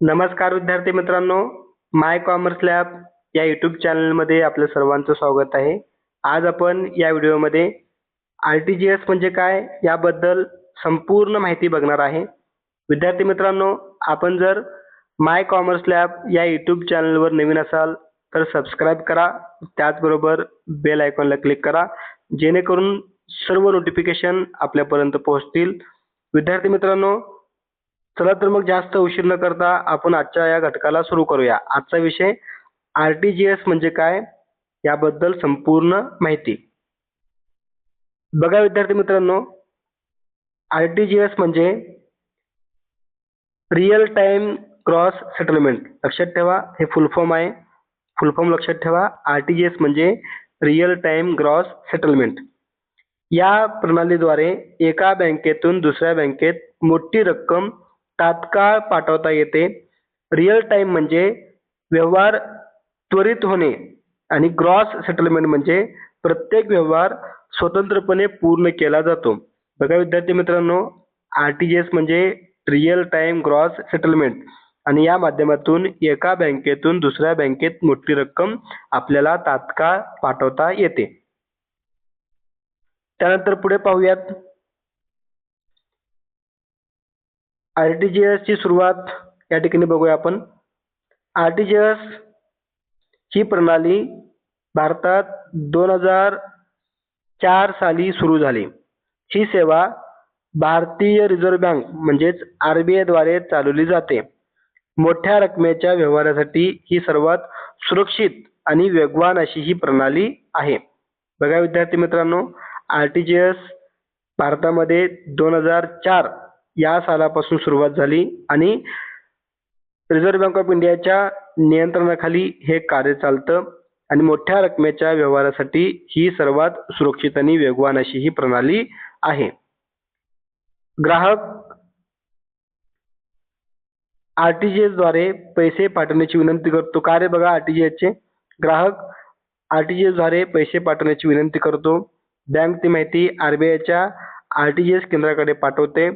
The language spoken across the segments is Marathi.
नमस्कार विद्यार्थी मित्रांनो माय कॉमर्स लॅब या यूट्यूब चॅनलमध्ये आपलं सर्वांचं स्वागत आहे. आज आपण या व्हिडिओमध्ये आर टी जी एस म्हणजे काय याबद्दल संपूर्ण माहिती बघणार आहे. विद्यार्थी मित्रांनो आपण जर माय कॉमर्स लॅब या यूट्यूब चॅनलवर नवीन असाल तर सबस्क्राईब करा त्याचबरोबर बेल आयकॉनला क्लिक करा जेणेकरून सर्व नोटिफिकेशन आपल्यापर्यंत पोहोचतील. विद्यार्थी मित्रांनो चला तर मग जास्त उशीर न करता आपण आजच्या या घटकाला सुरू करूया. आजचा विषय आर टी जी एस म्हणजे काय? याबद्दल संपूर्ण माहिती. बघा विद्यार्थी मित्रांनो आर टी जी एस म्हणजे रिअल टाइम क्रॉस सेटलमेंट. लक्षात ठेवा हे फुल फॉर्म आहे. फुल फॉर्म लक्षात ठेवा आर टी जी एस म्हणजे रिअल टाइम ग्रॉस सेटलमेंट. या प्रणालीद्वारे एका बँकेतून दुसऱ्या बँकेत मोठी रक्कम तात्काळ पाठवता येते. रिअल टाइम म्हणजे व्यवहार त्वरित होणे आणि ग्रॉस सेटलमेंट म्हणजे प्रत्येक व्यवहार स्वतंत्रपणे पूर्ण केला जातो. बघा विद्यार्थी मित्रांनो आर टी जी एस म्हणजे रिअल टाइम ग्रॉस सेटलमेंट आणि या माध्यमातून एका बँकेतून दुसऱ्या बँकेत मोठी रक्कम आपल्याला तात्काळ पाठवता येते. त्यानंतर पुढे पाहूयात. आर टी जी एसची सुरुवात या ठिकाणी बघूया आपण. आर टी जी एस ही प्रणाली भारतात दोन हजार चार साली सुरू झाली. ही सेवा भारतीय रिझर्व्ह बँक म्हणजेच आर बी आयद्वारे चालवली जाते. मोठ्या रकमेच्या व्यवहारासाठी ही सर्वात सुरक्षित आणि वेगवान अशी ही प्रणाली आहे. बघा विद्यार्थी मित्रांनो आर टी जी एस भारतामध्ये दोन हजार चार या सालापासून सुरुवात झाली आणि रिझर्व्ह बँक ऑफ इंडियाच्या नियंत्रणाखाली हे कार्य चालतं आणि मोठ्या रकमेच्या व्यवहारासाठी ही सर्वात सुरक्षित आणि वेगवान अशी ही प्रणाली आहे. ग्राहक आर टी जी द्वारे पैसे पाठवण्याची विनंती करतो. कार्य बघा आर टी जी एसचे? ग्राहक आर टी जी द्वारे पैसे पाठवण्याची विनंती करतो. बँक ती माहिती आर बी आयच्या आर टी जी एस केंद्राकडे पाठवते.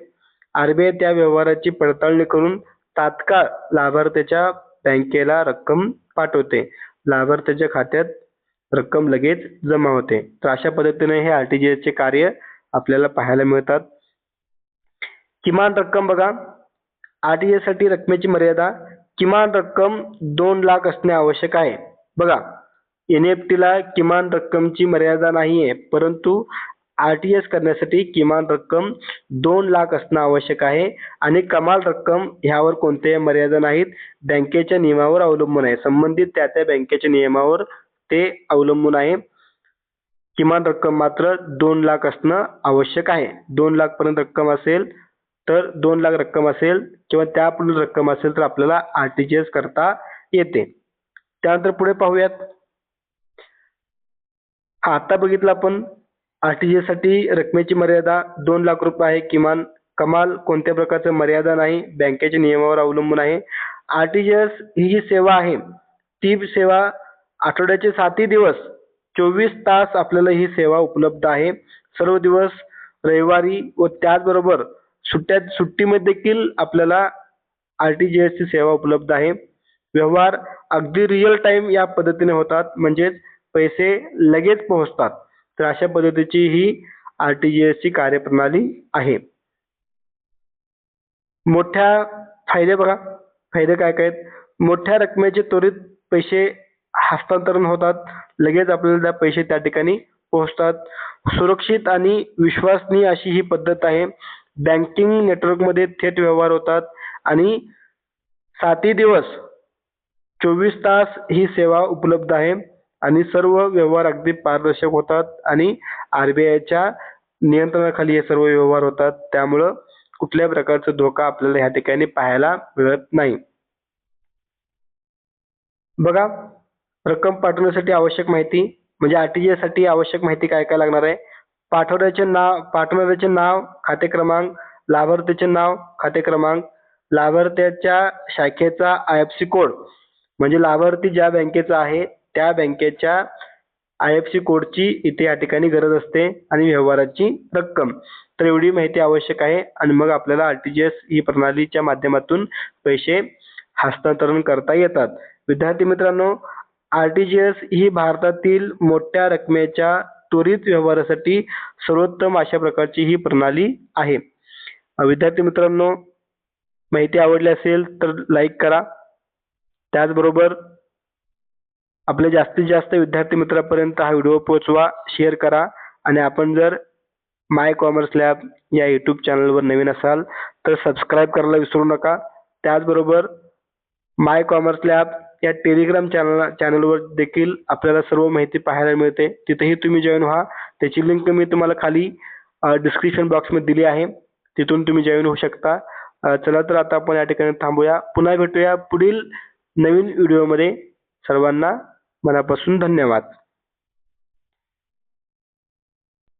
आरबीआय त्या व्यवहाराची पडताळणी करून तात्काळ लाभार्थ्याच्या बँकेला रक्कम पाठवते. लाभार्थ्याच्या खात्यात रक्कम लगेच जमा होते. तर अशा पद्धतीने हे आर टी जी एसचे कार्य आपल्याला पाहायला मिळतात. किमान रक्कम बघा. आर टी जी साठी रकमेची मर्यादा किमान रक्कम दोन लाख असणे आवश्यक आहे. बघा. एन एफ टीला किमान रक्कमची मर्यादा नाही आहे परंतु आर टी एस करण्यासाठी किमान रक्कम दोन लाख असणं आवश्यक आहे आणि कमाल रक्कम ह्यावर कोणत्याही मर्यादा नाहीत. बँकेच्या नियमावर अवलंबून आहे. संबंधित त्या त्या बँकेच्या नियमावर ते अवलंबून आहे. किमान रक्कम मात्र दोन लाख असणं आवश्यक आहे. दोन लाख पर्यंत रक्कम असेल तर दोन लाख रक्कम असेल किंवा त्यापुढील रक्कम असेल तर आपल्याला आर टी जी एस करता येते. त्यानंतर पुढे पाहूयात. आता बघितलं आपण आर टी जी एससाठी रकमेची मर्यादा दोन लाख रुपये आहे. किमान कमाल कोणत्या प्रकारचं मर्यादा नाही बँकेच्या नियमावर अवलंबून आहे. आर टी जी एस ही जी सेवा आहे ती सेवा आठवड्याचे सातही दिवस चोवीस तास आपल्याला ही सेवा उपलब्ध आहे. सर्व दिवस रविवारी व त्याचबरोबर सुट्ट्यात सुट्टीमध्ये देखील आपल्याला आर टी जी एसची सेवा उपलब्ध आहे. व्यवहार अगदी रिअल टाइम या पद्धतीने होतात. म्हणजेच पैसे लगेच पोहोचतात. तर अशा पद्धतीची ही आर टी जी एसची कार्यप्रणाली आहे. मोठ्या फायदे बघा. फायदे काय काय आहेत? मोठ्या रकमेचे त्वरित पैसे हस्तांतरण होतात. लगेच आपल्याला त्या पैसे त्या ठिकाणी पोहोचतात. सुरक्षित आणि विश्वसनीय अशी ही पद्धत आहे. बँकिंग नेटवर्कमध्ये थेट व्यवहार होतात आणि सातही दिवस चोवीस तास ही सेवा उपलब्ध आहे. आणि सर्व व्यवहार अगदी पारदर्शक होतात आणि आर बी आयच्या नियंत्रणाखाली हे सर्व व्यवहार होतात. त्यामुळं कुठल्याही प्रकारचा धोका आपल्याला ह्या ठिकाणी पाहायला मिळत नाही. बघा रक्कम पाठवण्यासाठी आवश्यक माहिती म्हणजे आर टी साठी आवश्यक माहिती काय काय लागणार आहे? पाठवण्याचे नाव पाठवणाऱ्याचे नाव खाते क्रमांक लाभार्थीचे नाव खाते क्रमांक लाभार्थ्याच्या शाखेचा आय एफ सी कोड म्हणजे लाभार्थी ज्या बँकेचा आहे त्या बँकेच्या आय एफ सी कोडची इथे या ठिकाणी गरज असते आणि व्यवहाराची रक्कम. तर एवढी माहिती आवश्यक आहे आणि मग आपल्याला आर टी जी एस ही प्रणालीच्या माध्यमातून पैसे हस्तांतरण करता येतात. विद्यार्थी मित्रांनो आर टी जी एस ही भारतातील मोठ्या रकमेच्या त्वरित व्यवहारासाठी सर्वोत्तम अशा प्रकारची ही प्रणाली आहे. विद्यार्थी मित्रांनो माहिती आवडली असेल तर लाईक करा. त्याचबरोबर आपले जास्तीत जास्त विद्यार्थी मित्रांपर्यंत हा व्हिडिओ पोहोचवा शेअर करा आणि आपण जर माय कॉमर्स लॅब या यूट्यूब चॅनलवर नवीन असाल तर सबस्क्राईब करायला विसरू नका. त्याचबरोबर माय कॉमर्स लॅब या टेलिग्राम चॅनल चॅनलवर देखील आपल्याला सर्व माहिती पाहायला मिळते. तिथेही तुम्ही जॉईन व्हा. त्याची लिंक मी तुम्हाला खाली डिस्क्रिप्शन बॉक्समध्ये दिली आहे. तिथून तुम्ही जॉईन होऊ शकता. चला तर आता आपण या ठिकाणी थांबूया. पुन्हा भेटूया पुढील नवीन व्हिडिओमध्ये सर्वांना मनापासून धन्यवाद.